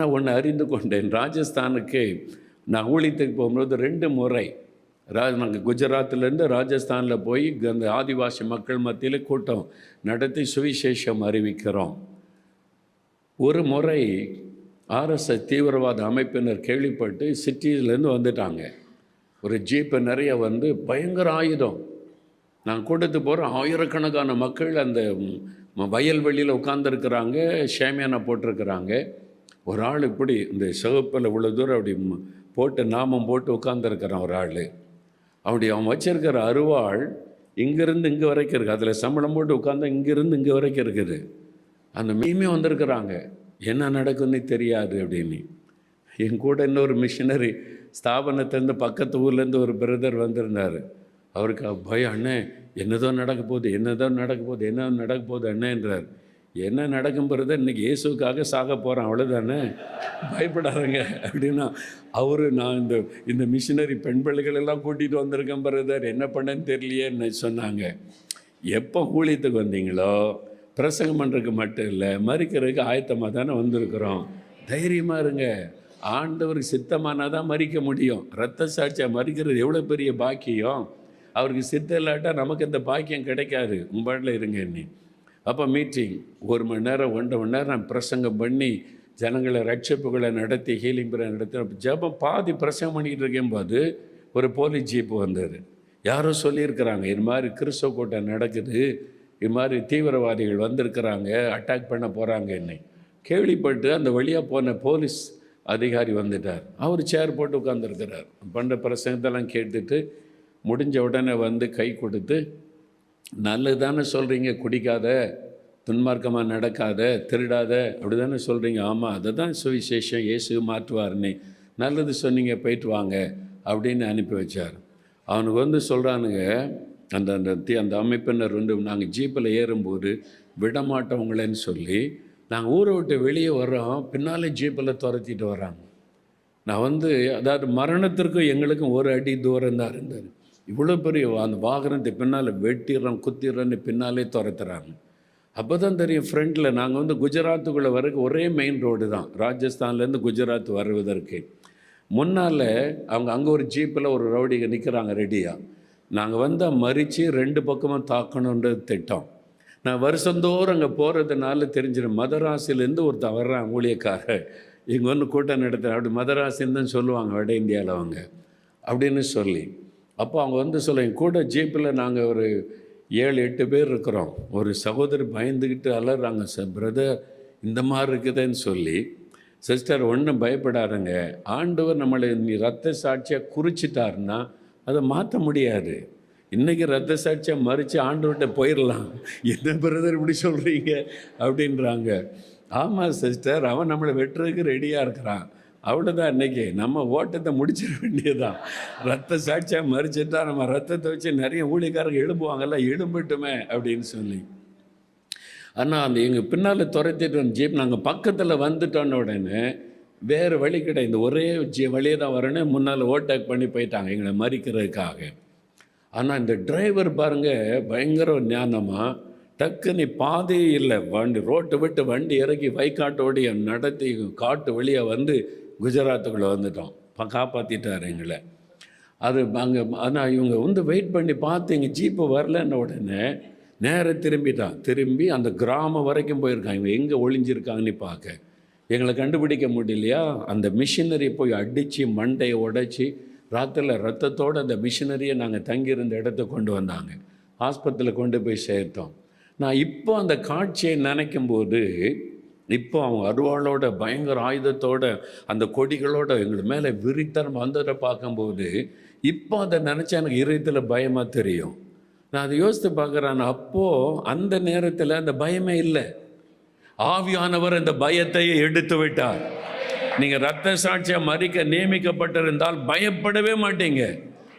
நான் ஒன்று அறிந்து கொண்டேன். ராஜஸ்தானுக்கு நான் ஊழியத்துக்கு போகும்போது ரெண்டு முறை ரா நாங்கள் குஜராத்திலேருந்து ராஜஸ்தானில் போய் அந்த ஆதிவாசி மக்கள் மத்தியில் கூட்டம் நடத்தி சுவிசேஷம் அறிவிக்கிறோம். ஒரு முறை ஆர்எஸ்எஸ் தீவிரவாத அமைப்பினர் கேள்விப்பட்டு சிட்டியிலேருந்து வந்துட்டாங்க. ஒரு ஜீப்பு நிறைய வந்து பயங்கர ஆயுதம். நான் கூட்டத்துக்கு போகிற ஆயிரக்கணக்கான மக்கள் அந்த வயல்வெளியில் உட்காந்துருக்குறாங்க ஷேமியானா போட்டிருக்கிறாங்க. ஒரு ஆள் இப்படி இந்த சிவப்பில் இவ்வளோ தூரம் அப்படி போட்டு நாமம் போட்டு உட்காந்துருக்கிறான் ஒரு ஆள். அப்படி அவன் வச்சிருக்கிற அருவாள் இங்கேருந்து இங்கே வரைக்கும் இருக்குது அதில் சம்பளம் போட்டு உட்காந்து இங்கேருந்து இங்கே வரைக்கும் இருக்குது. அந்த மீமே வந்திருக்கிறாங்க. என்ன நடக்குன்னு தெரியாது அப்படின்னு. என் கூட இன்னொரு மிஷினரி ஸ்தாபனத்திலேருந்து பக்கத்து ஊர்லேருந்து ஒரு பிரதர் வந்திருந்தார். அவருக்கு பயம் அண்ணே என்னதோ நடக்க போகுது என்னதோ நடக்க போகுது என்ன நடக்க போகுது அண்ணேன்றார். என்ன நடக்கும் பிரதர் இன்றைக்கி இயேசுக்காக சாக போகிறேன் அவ்வளோதானே பயப்படாதங்க. அப்படின்னா அவர் நான் இந்த இந்த மிஷினரி பெண் பிள்ளைகள் எல்லாம் கூட்டிகிட்டு வந்திருக்கேன் பிரதர் என்ன பண்ணேன்னு தெரியலையேன்னு சொன்னாங்க. எப்போ ஊழியத்துக்கு வந்தீங்களோ பிரசங்கம் பண்ணுறதுக்கு மட்டும் இல்லை மறிக்கிறதுக்கு ஆயத்தமாக தானே வந்திருக்கிறோம். தைரியமாக இருங்க. ஆண்டவருக்கு சித்தமானால் தான் மறிக்க முடியும். ரத்த சாட்சியாக மறிக்கிறது எவ்வளோ பெரிய பாக்கியம்? அவருக்கு சித்தம் இல்லாட்டா நமக்கு இந்த பாக்கியம் கிடைக்காது. உங்கள் இருங்க இன்னி அப்போ மீட்டிங் ஒரு மணி நேரம் ஒன்றரை மணி நேரம் நான் பிரசங்கம் பண்ணி ஜனங்களை ரட்சிப்புகளை நடத்தி ஹீலிங் பிற நடத்தி ஜபம் பாதி பிரசங்கம் பண்ணிக்கிட்டு இருக்கும்போது ஒரு போலீஸ் ஜீப்பு வந்தது யாரோ சொல்லியிருக்கிறாங்க இது மாதிரி கிறிஸ்தவ கூட்டம் நடக்குது இது மாதிரி தீவிரவாதிகள் வந்திருக்கிறாங்க அட்டாக் பண்ண போகிறாங்க என்னை கேள்விப்பட்டு அந்த வழியாக போன போலீஸ் அதிகாரி வந்துட்டார். அவர் சேர் போட்டு உட்காந்துருக்கிறார் பண்ண பிரசங்கத்தெல்லாம் கேட்டுட்டு முடிஞ்ச உடனே வந்து கை கொடுத்து நல்லது தானே சொல்கிறீங்க குடிக்காத துன்மார்க்கமாக நடக்காத திருடாத அப்படி தானே சொல்கிறீங்க ஆமாம் அதை தான் சுவிசேஷம் இயேசு மாற்றுவார்னே. நல்லது சொன்னீங்க போயிட்டு வாங்க அப்படின்னு அனுப்பி வச்சார். அவனுக்கு வந்து சொல்கிறானுங்க அந்த அந்த அந்த அமைப்பினர் வந்து நாங்கள் ஜீப்பில் ஏறும்போது விடமாட்டவங்களேன்னு சொல்லி நாங்கள் ஊரை விட்டு வெளியே வர்றோம் பின்னாலே ஜீப்பில் துரத்திட்டு வர்றாங்க. நான் வந்து அதாவது மரணத்திற்கும் எங்களுக்கும் ஒரு அடி தூரம் தான் இருந்தது. இவ்வளோ பெரிய அந்த வாகனத்தை பின்னால் வெட்டிடுறோம் குத்திடுறோன்னு பின்னாலே துரத்துறாங்க. அப்போ தான் தெரியும் ஃப்ரண்டில் நாங்கள் வந்து குஜராத்துக்குள்ளே வரைக்கும் ஒரே மெயின் ரோடு தான். ராஜஸ்தான்லேருந்து குஜராத் வருவதற்கு. முன்னால் அவங்க அங்கே ஒரு ஜீப்பில் ஒரு ரவுடிங்க நிற்கிறாங்க ரெடியாக நாங்கள் வந்து மறித்து ரெண்டு பக்கமும் தாக்கணுன்றது திட்டம். நான் வருஷந்தோறும் அங்கே போகிறதுனால தெரிஞ்சிடும் மதராசிலேருந்து ஒருத்தன் வர்றான் ஊழியக்காரர். இங்கே ஒன்று கூட்டம் நடத்துகிறேன் அப்படி மதராசின்னு தான் சொல்லுவாங்க வட இந்தியாவில் அவங்க. அப்படின்னு சொல்லி. அப்போ அவங்க வந்து சொல்ல என் கூட ஜீப்பில் நாங்கள் ஒரு ஏழு எட்டு பேர் இருக்கிறோம். ஒரு சகோதரி பயந்துக்கிட்டு அலறாங்க சார் பிரதர் இந்த மாதிரி இருக்குதுன்னு சொல்லி சிஸ்டர் ஒன்றும் பயப்படாருங்க ஆண்டவர் நம்மளை நீ ரத்த சாட்சியாக குறிச்சிட்டாருன்னா அதை மாற்ற முடியாது. இன்றைக்கி ரத்த சாட்சியாக மறித்து ஆண்டவர்கிட்ட போயிடலாம் என்ன பிரதர் இப்படி சொல்கிறீங்க அப்படின்றாங்க. ஆமாம் சிஸ்டர் அவன் நம்மளை வெட்டுறதுக்கு ரெடியாக இருக்கிறான். அவ்வளோதான் இன்னைக்கு நம்ம ஓட்டத்தை முடிச்சிட வேண்டியதுதான். ரத்த சாட்சியாக மறிச்சிட்டா நம்ம ரத்தத்தை வச்சு நிறைய ஊழியக்காரங்க எழும்புவாங்கல்ல எழும்பட்டுமே அப்படின்னு சொல்லி. ஆனால் அந்த எங்கள் பின்னால் துரத்திட்டு வந்த ஜீப் நாங்கள் பக்கத்தில் வந்துட்டோன்ன உடனே வேறு வழி கிடையாது. இந்த ஒரே ஜி வழியே தான் வரணும் முன்னால் ஓட்டேக் பண்ணி போயிட்டாங்க எங்களை மறிக்கிறதுக்காக. ஆனால் இந்த டிரைவர் பாருங்கள் பயங்கர ஞானமாக டக்குன்னு பாதையே இல்லை. வண்டி ரோட்டை விட்டு வண்டி இறக்கி வைக்காட்டோடைய நடத்தி காட்டு வழியாக வந்து குஜராத்துக்குள்ளே வந்துட்டோம். காப்பாற்றிட்டார் எங்களை. அது அங்கே ஆனால் இவங்க வந்து வெயிட் பண்ணி பார்த்து எங்கள் ஜீப்பு வரலன்ன உடனே நேராக திரும்பிட்டான். திரும்பி அந்த கிராமம் வரைக்கும் போயிருக்கான். இவங்க எங்கே ஒளிஞ்சிருக்காங்கன்னு பார்க்க. எங்களை கண்டுபிடிக்க முடியலையா? அந்த மிஷினரி போய் அடித்து மண்டையை உடைச்சி ராத்திரியில் ரத்தத்தோடு அந்த மிஷினரியை நாங்கள் தங்கியிருந்த இடத்த கொண்டு வந்தாங்க. ஆஸ்பத்திரியில் கொண்டு போய் சேர்த்தோம். நான் இப்போ அந்த காட்சியை நினைக்கும் போது இப்போ அவங்க அருவாளோட பயங்கர ஆயுதத்தோட அந்த கொடிகளோட எங்களுக்கு மேலே விரித்தனம் வந்ததை பார்க்கும்போது இப்போ அதை நினச்சா எனக்கு இதயத்தில் பயமாக தெரியும். நான் அதை யோசித்து பார்க்குறேன் அப்போது அந்த நேரத்தில் அந்த பயமே இல்லை. ஆவியானவர் அந்த பயத்தை எடுத்து விட்டார். நீங்கள் ரத்த சாட்சியாக மறிக்க நியமிக்கப்பட்டிருந்தால் பயப்படவே மாட்டீங்க.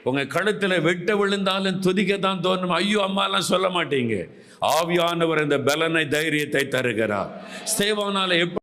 உங்கள் கழுத்தில் வெட்ட விழுந்தாலும் துதிக்க தான் தோணும். ஐயோ அம்மாலாம் சொல்ல மாட்டீங்க. ஆவியானவர் இந்த பலனை தைரியத்தை தருகிறார். ஸ்தேவானால எப்படி